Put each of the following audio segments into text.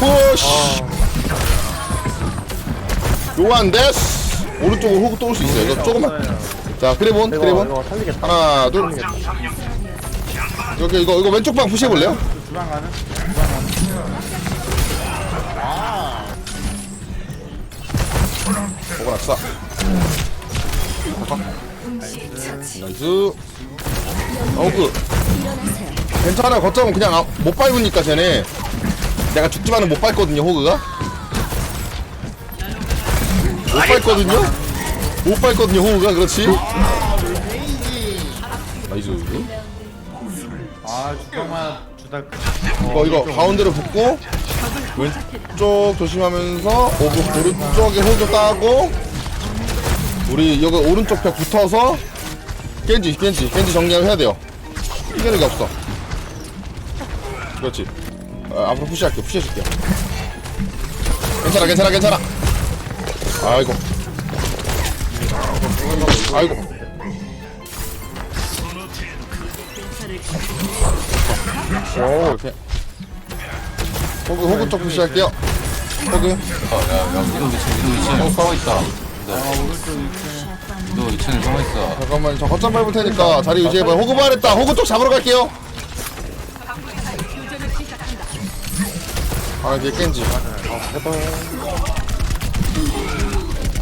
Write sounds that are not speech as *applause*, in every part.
푸시. 요한 데스. 오른쪽으로 호구 또올수 있어요. 이거 조금만. 자 그래본 이거 그래본. 이거 살리겠다. 하나 둘. 여기 이거 이거 왼쪽 방 푸시해볼래요? 주방 가는? 주방 가는? 호구 낙사. 나이스. 호구 괜찮아 거점은 그냥 아- 못 밟으니까 쟤네 내가 죽지만은 못 밟거든요 호그가. 못 밟거든요? 못 밟거든요 호그가 그렇지? 나이스. 아 주방만 주다. 이거 이거 가운데로 붙고 왼쪽 조심하면서 호그 오른쪽에 호그 따고 우리 여기 오른쪽 벽 붙어서 겐지 겐지 겐지 정리를 해야 돼요. 이기는 게 없어. 그렇지 어, 앞으로 푸시할게 푸시해줄게 괜찮아 괜찮아 괜찮아. 아이고. 아이고. 오 이렇게. 호그 호그 쪽 푸시할게요. 호그. 야, 위도 2층, 위도 2층 싸워 있다. 위도 2층에 싸워 있어. 잠깐만 저 거점 밟을 테니까 자리 유지해봐요. 호그 말했다. 호그 쪽 잡으러 갈게요 아 이게 깬지.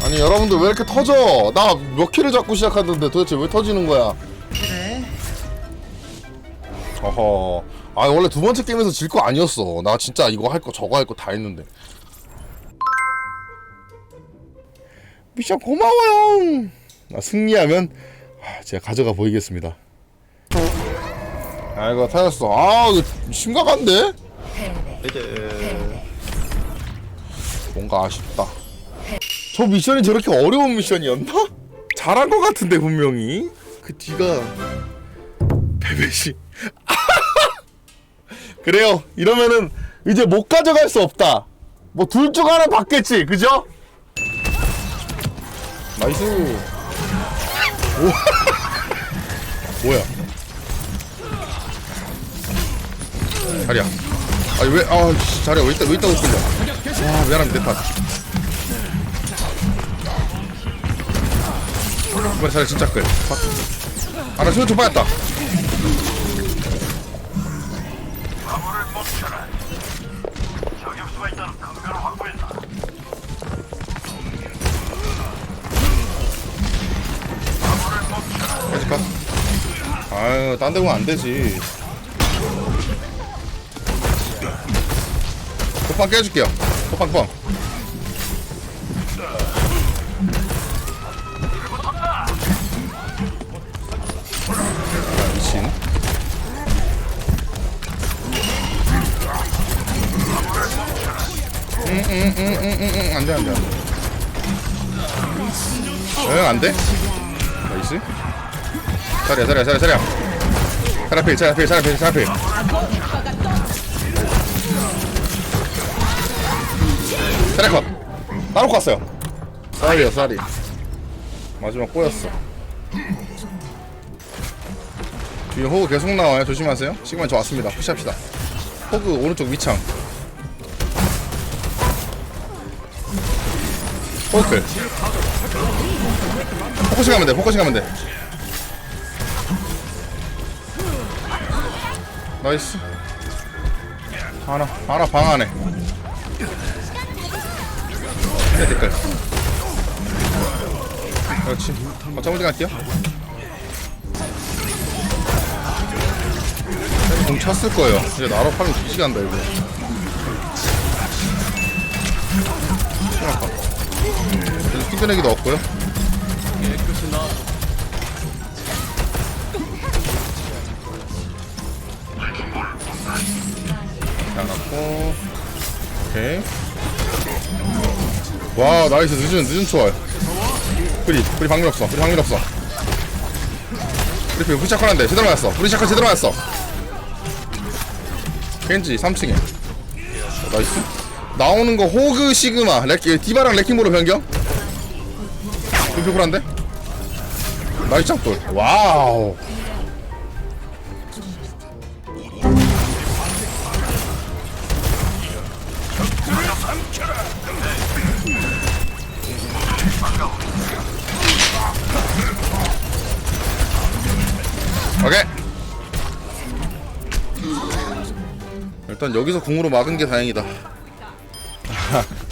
아니 여러분들 왜 이렇게 터져? 나 몇 킬을 잡고 시작하는데 도대체 왜 터지는 거야? 어허. 아 원래 두 번째 게임에서 질 거 아니었어. 나 진짜 이거 할 거 저거 할 거 다 했는데. 미션 고마워요. 아, 승리하면 아, 제가 가져가 보이겠습니다. 아 이거 타였어. 아 이거 심각한데? 뭔가 아쉽다. 저 미션이 저렇게 어려운 미션이었나? 잘한 것 같은데 분명히 그 뒤가 베베시. *laughs* 그래요. 이러면은 이제 못 가져갈 수 없다. 뭐 둘 중 하나 받겠지, 그죠? 나이스. *laughs* 뭐야? 자리야. 아니 왜? 아 씨, 자리야 왜 있다 왜 있다고 끌려? 아 미안합니다 내 탓. 이번에 자리 진짜 끌. 아 나 수요총 빠졌다. 해줄까? 아유 딴 데 보면 안 되지. 호빵 깨줄게요. 호빵 뻥. 아, 미친. 응응응응응응 안돼 안돼 안돼. 응 안돼. 나이스. 자리야 자리야 자리야 자리야. 자리야 필 자리야 필 자리야 필 자리야 필. 자리야 컷. 따로 갔어요. 쌀이요 쌀이. 마지막 꼬였어. 뒤에 호그 계속 나와요. 조심하세요. 시그만 저 왔습니다. 푸시합시다. 호그 오른쪽 위창. 포클. 포커싱 하면 돼. 포커싱 하면 돼. 나이스. 하나 하나 방 안에. 네, 댓글. 그렇지. 어쩜 어디 갈게요? 공 찼을 거예요. 이제 나로 파면 뒤지간다 이거. 그래서 튕겨내기도 없고요. 나갔고 오케이 와 나이스. 늦은 늦은 초월. 프리 프리 방밀 없어. 프리 방밀 없어. 프리 프리 샷건한데 제대로 맞았어. 프리 샷건 제대로 맞았어. 켄지 3층에. 나이스. 나오는 거 호그 시그마. 레키 디바랑 레킹보로 변경? 핑크풀한데? 나이스 짱돌. 와우 오케이. 일단 여기서 궁으로 막은 게 다행이다. *laughs*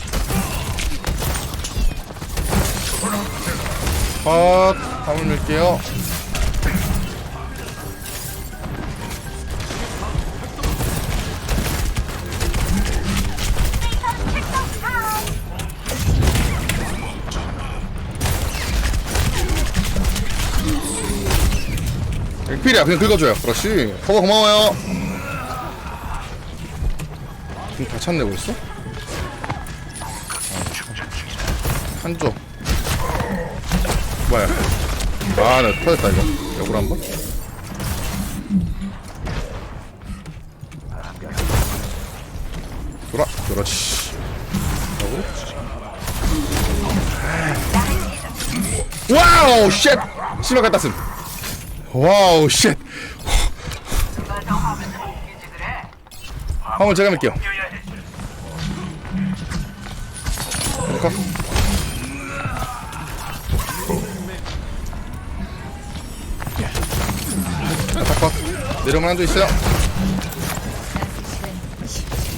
헛 다물 밀게요. 필이야. 그냥 긁어줘요. 그렇지 커버 고마워요. 지금 다 찾네 벌써? 아, 한쪽 뭐야? 아나 터졌다 이거. 역으로 한번? 돌아. 그렇지. 역으로? 와우 쉣! 갖다 쓴 와우 쉣. 한번 제가 밀게요. 컷. 컷. 내려오면 한조 있어요.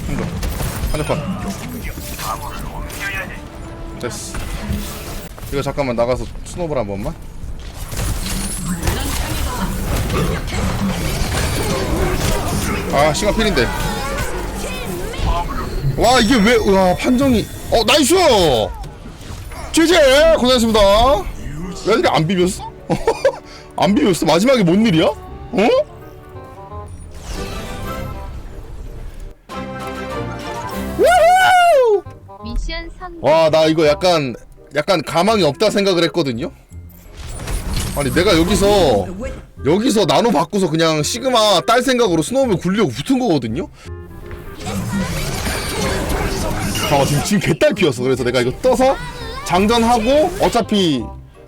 한조 한조 컷 됐어. 이거 잠깐만 나가서 스노볼 한 번만 아 시간 필인데 와 이게 왜 와 판정이 어 나이스 제제 고생하셨습니다 왜 이렇게 안 비볐어? *laughs* 안 비볐어 마지막에 뭔 일이야? 어? 우후! 미션 성공. 와 나 이거 약간 약간 가망이 없다 생각을 했거든요 아니 내가 여기서 여기서 나노 바꾸서 그냥 시그마 딸 생각으로 스노우볼 굴리려고 붙은 거거든요? 아 지금 지금 개딸 피었어 그래서 내가 이거 떠서 장전하고 어차피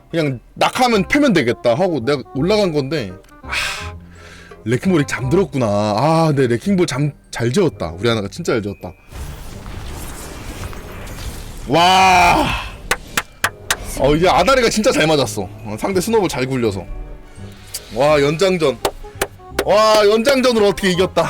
그냥 낙하면 패면 되겠다 하고 내가 올라간 건데 아 레킹볼이 잠들었구나. 아내 레킹볼 잠 잘 지었다. 우리 하나가 진짜 잘 지었다. 와. 어 이제 아다리가 진짜 잘 맞았어. 어, 상대 스노볼 잘 굴려서. 와 연장전. 와 연장전으로 어떻게 이겼다.